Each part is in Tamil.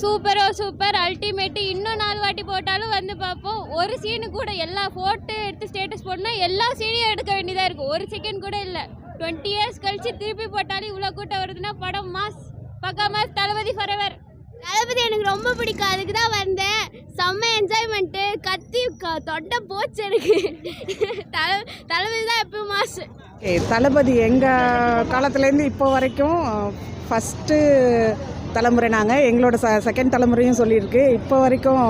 சூப்பரோ சூப்பர். அல்டிமேட் இன்னும் நாலு வாட்டி போட்டாலும் வந்து பார்ப்போம். ஒரு சீனு கூட எல்லா ஃபோட்டோ எடுத்து ஸ்டேட்டஸ் போடனா எல்லா சீனையும் எடுக்க வேண்டியதாக இருக்குது ஒரு செகண்ட் கூட இல்லை. டுவெண்ட்டி இயர்ஸ் கழிச்சு திருப்பி போட்டாலும் இவ்வளோ கூட்டம் வருதுன்னா படம் மாஸ் பக்கா மாஸ் தளபதி ஃபரெவர் தளபதி எனக்கு ரொம்ப பிடிக்கும். அதுக்கு தான் வந்தேன். செம்ம என்ஜாய்மெண்ட்டு கத்தி தொண்டை போச்சு எனக்கு. தல தளபதி தான் எப்பயும் மாசு ஓகே தளபதி எங்கள் காலத்துலேருந்து இப்போ வரைக்கும் ஃபஸ்ட்டு தலைமுறை நாங்கள் எங்களோட ச செகண்ட் தலைமுறையும் சொல்லியிருக்கு. இப்போ வரைக்கும்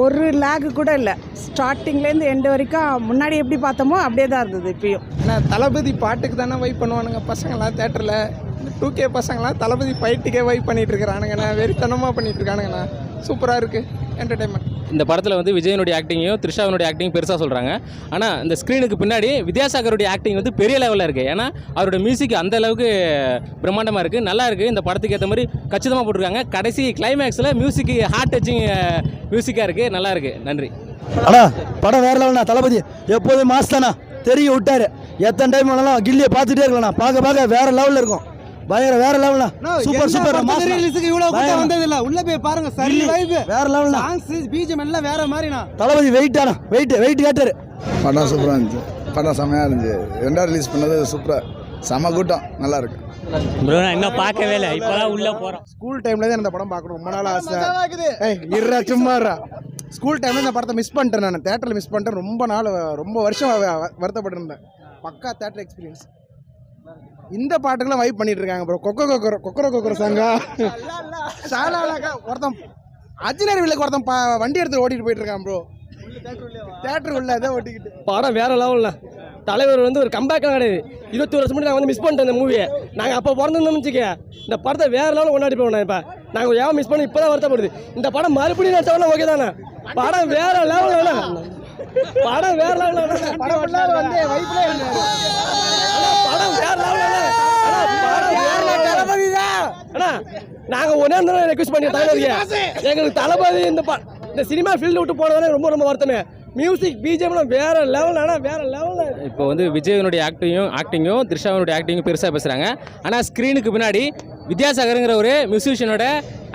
ஒரு லேகு கூட இல்லை. ஸ்டார்டிங்லேருந்து எண்டு வரைக்கும் முன்னாடி எப்படி பார்த்தோமோ அப்படியே தான் இருந்தது இப்பயும். ஆனால் தளபதி பாட்டுக்கு தானே வைப் பண்ணுவானுங்க பசங்களாம் தேட்டரில் டூ கே பசங்களாம் தளபதி ஃபைட்டுக்கே வைப் பண்ணிட்டு இருக்கிறானுங்கண்ணா வெறித்தனமாக பண்ணிட்டு இருக்கானுங்கண்ணா. சூப்பராக இருக்குது என்டர்டைன்மெண்ட் இந்த படத்தில் வந்து விஜயனுடைய ஆக்டிங்கையும் த்ரிஷாவினுடைய ஆக்டிங் பெருசாக சொல்கிறாங்க ஆனால் இந்த ஸ்க்ரீனுக்கு பின்னாடி வித்யாசாகருடைய ஆக்டிங் வந்து பெரிய லெவலில் இருக்குது ஏன்னா அவருடைய மியூசிக் அந்த அளவுக்கு பிரம்மாண்டமாக இருக்குது நல்லா இருக்குது இந்த படத்துக்கு ஏற்ற மாதிரி கச்சிதமாக போட்டிருக்காங்க. கடைசி கிளைமேக்ஸில் மியூசிக் ஹார்ட் டச்சிங் மியூசிக்காக இருக்குது நல்லா இருக்குது நன்றி. அண்ணா படம் வேற லெவல்ண்ணா. தளபதி எப்போதும் மாஸ் தானா தெரிய விட்டாரு. எத்தனை டைம் வேணாலும் கில்லியை பார்த்துட்டே இருக்கலாம்ண்ணா. பார்க்க பார்க்க வேற லெவலில் இருக்கும். பயங்கர வேற லெவல்ண்ணா சூப்பர் சூப்பர் மாஸ் இவ்வளவு கூட்டம் வந்தது இல்ல உள்ள போய் பாருங்க சரி வைப் வேற லெவல்ண்ணா சாங்ஸ் பீஜம் எல்லாம் வேற மாதிரிண்ணா. தளபதி வெயிட்டாண்ணா வெயிட் வெயிட் கேட்டாரு. படம் சூப்பராக இருந்துச்சு. படம் செம்மையாக இருந்துச்சு. ரெண்டாவது ரிலீஸ் பண்ணது சூப்பராக செம கூட்டம். நல்லா இருக்கு. ப்ரோ நான் இன்னும் பார்க்கவே இல்லை. இப்போதான் உள்ளே போகிறோம் ஸ்கூல் டைம்ல தான் இந்த படம் பார்க்கணும். ரொம்ப நாள் ஆசை. ஏய் இருறா சும்மாறா ஸ்கூல் டைம்ல இந்த படத்தை மிஸ் பண்ணிட்டேன் நான். தேட்டரில் மிஸ் பண்ணிட்டேன். ரொம்ப நாள் ரொம்ப வருஷம் வருத்தப்பட்டிருந்தேன். பக்கா தேட்டர் எக்ஸ்பீரியன்ஸ் இந்த பாட்டுக்கெல்லாம் வைப் பண்ணிட்டு இருக்காங்க ப்ரோ கொக்கோ கொக்கர கொக்கர கொக்கர சாங்கா ஷாலாலாக்கா ஒருத்தன் அஜினர் வில்லுக்கு ஒருத்தன் பா வண்டி எடுத்து ஓட்டிட்டு போயிட்டு இருக்கான் ப்ரோ தேட்டர் உள்ள அதை ஓட்டிக்கிட்டு. படம் வேற லெவலில் தலைவர் வந்து ஒரு கம்பேக்லாம் கிடையாது. இருபத்தி வருஷம் முன்னாடி நான் வந்து மிஸ் பண்ணிட்டேன் இந்த மூவியை நாங்கள் அப்போ பிறந்திருந்தோம்னு வச்சுக்க இந்த படத்தை வேற லெவலில் கொண்டாடி போவோம் இப்போ. நாங்கள் ஏன் மிஸ் பண்ணி இப்போ தான் வருத்தப்படுது. இந்த படம் மறுபடியும் நினச்சவனா ஓகே தானே? படம் வேற லெவலில் படம் வேற லெவலில் படம் வேற லெவலில் அண்ணா நாங்கள் ஒன்றே ரெக்வஸ்ட் பண்ணி தளபதிக்கு எங்களுக்கு தளபதி இந்த இந்த சினிமா ஃபீல்டு விட்டு போனதாலே ரொம்ப ரொம்ப வருத்தமே. மியூசிக் பிஜிஎம்லாம் வேற லெவல் ஆனால் வேற லெவலில் இப்போ வந்து விஜயனுடைய ஆக்டிங்கும் ஆக்டிங்கும் த்ரிஷாவினுடைய ஆக்டிங்கும் பெருசாக பேசுகிறாங்க ஆனால் ஸ்க்ரீனுக்கு பின்னாடி வித்யாசாகருங்கிற ஒரு மியூசிஷியனோட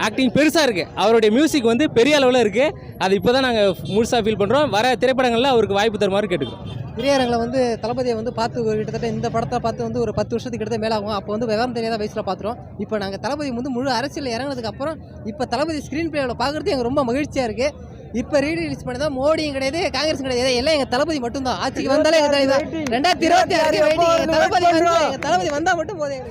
ஆக்டிங் பெருசாக இருக்குது அவருடைய மியூசிக் வந்து பெரிய அளவில் இருக்குது அது இப்போ தான் நாங்கள் முழுசாக ஃபீல் பண்ணுறோம் வர திரைப்படங்களில் அவருக்கு வாய்ப்பு தருமாறு கேட்டுக்கிறோம். திரையரங்கில் வந்து தளபதியை வந்து பார்த்து ஒரு கிட்டத்தட்ட இந்த படத்தை பார்த்து வந்து ஒரு பத்து வருஷத்துக்கு கிட்ட மேலே ஆகும். அப்போ வந்து விவரம் தெரியாத வயசில் பார்த்துரும் இப்போ நாங்கள் தளபதி வந்து முழு அரசியல் இறங்கினதுக்கு அப்புறம் இப்போ தளபதி ஸ்க்ரீன் பிளேவில் பார்க்குறது எங்களுக்கு ரொம்ப மகிழ்ச்சியாக இருக்குது இப்போ ரீ ரிலீஸ் பண்ணி தான் மோடியும் கிடையாது காங்கிரஸ் கிடையாது. எல்லாம் எங்கள் தளபதி மட்டும்தான். ஆட்சிக்கு வந்தாலே எங்கள் தலைவர் ரெண்டாயிரத்தி இருபத்தி ஆறு தளபதி தளபதி வந்தால் மட்டும் போதும்.